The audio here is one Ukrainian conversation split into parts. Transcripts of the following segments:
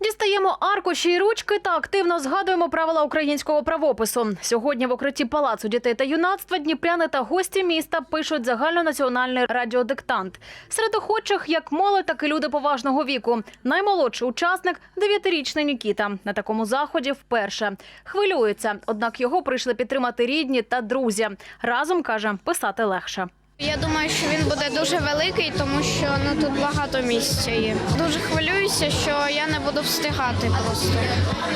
Дістаємо аркуші і ручки та активно згадуємо правила українського правопису. Сьогодні в укритті палацу дітей та юнацтва дніпряни та гості міста пишуть загальнонаціональний радіодиктант. Серед охочих як молодь, так і люди поважного віку. Наймолодший учасник дев'ятирічний Нікіта. На такому заході вперше хвилюється, однак його прийшли підтримати рідні та друзі. Разом каже, писати легше. Я думаю, що він буде дуже великий, тому що ну тут багато місця є. Дуже хвилююся, що я не буду встигати просто.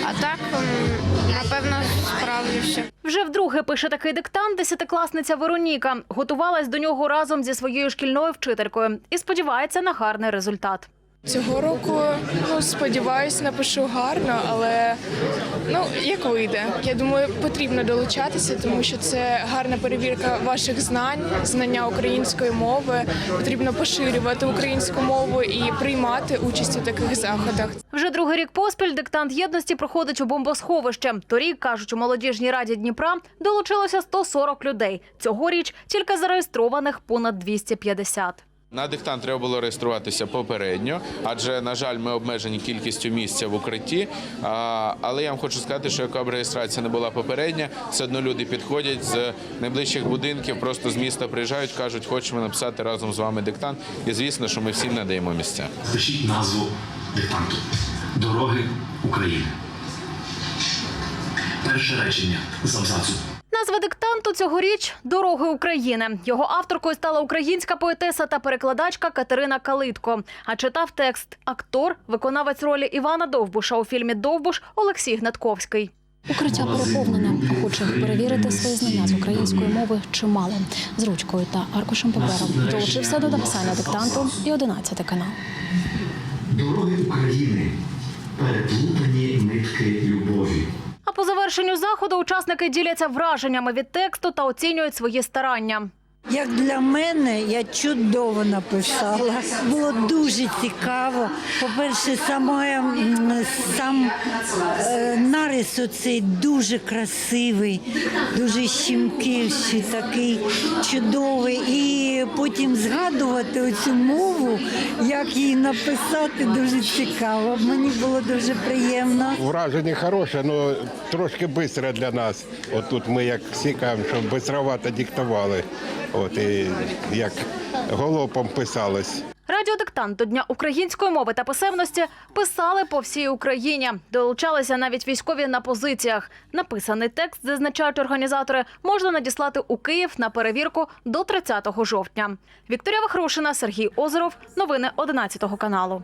А так, напевно, справлюся. Вже вдруге пише такий диктант десятикласниця Вероніка. Готувалась до нього разом зі своєю шкільною вчителькою і сподівається на гарний результат. Цього року ну сподіваюсь, напишу гарно, але ну як вийде. Я думаю, потрібно долучатися, тому що це гарна перевірка ваших знань, знання української мови. Потрібно поширювати українську мову і приймати участь у таких заходах. Вже другий рік поспіль диктант єдності проходить у бомбосховище. Торік, кажуть, у молодіжній раді Дніпра долучилося 140 людей. Цьогоріч тільки зареєстрованих понад 250. На диктант треба було реєструватися попередньо, адже, на жаль, ми обмежені кількістю місця в укритті. Але я вам хочу сказати, що яка б реєстрація не була попередня, все одно люди підходять з найближчих будинків, просто з міста приїжджають, кажуть, хочемо написати разом з вами диктант. І звісно, що ми всім надаємо місця. Пишіть назву диктанту Дороги України. Перше речення з абзацу. Назва диктанту цьогоріч Дороги України. Його авторкою стала українська поетеса та перекладачка Катерина Калитко. А читав текст актор, виконавець ролі Івана Довбуша у фільмі Довбуш Олексій Гнатковський. Укриття переповнене. Охочих перевірити свої знання з української мови чимало. З ручкою та аркушем паперу долучився до написання диктанту і 11 канал. Дороги України. Переплутані нитки любові. Завершенню заходу учасники діляться враженнями від тексту та оцінюють свої старання. Як для мене, я чудово написала. Було дуже цікаво. По-перше, саме, сам е, нарис оцей дуже красивий, дуже щемкивший, такий чудовий. І потім згадувати оцю мову, як її написати, дуже цікаво. Мені було дуже приємно. Враження хороше, але трошки швидко для нас. От тут ми як всі кажемо, що швидко диктували. От і як голопом писалось. Радіодиктант до Дня української мови та писемності писали по всій Україні. Долучалися навіть військові на позиціях. Написаний текст, зазначають організатори, можна надіслати у Київ на перевірку до 30 жовтня. Вікторія Вахрушина, Сергій Озеров. Новини 11 каналу.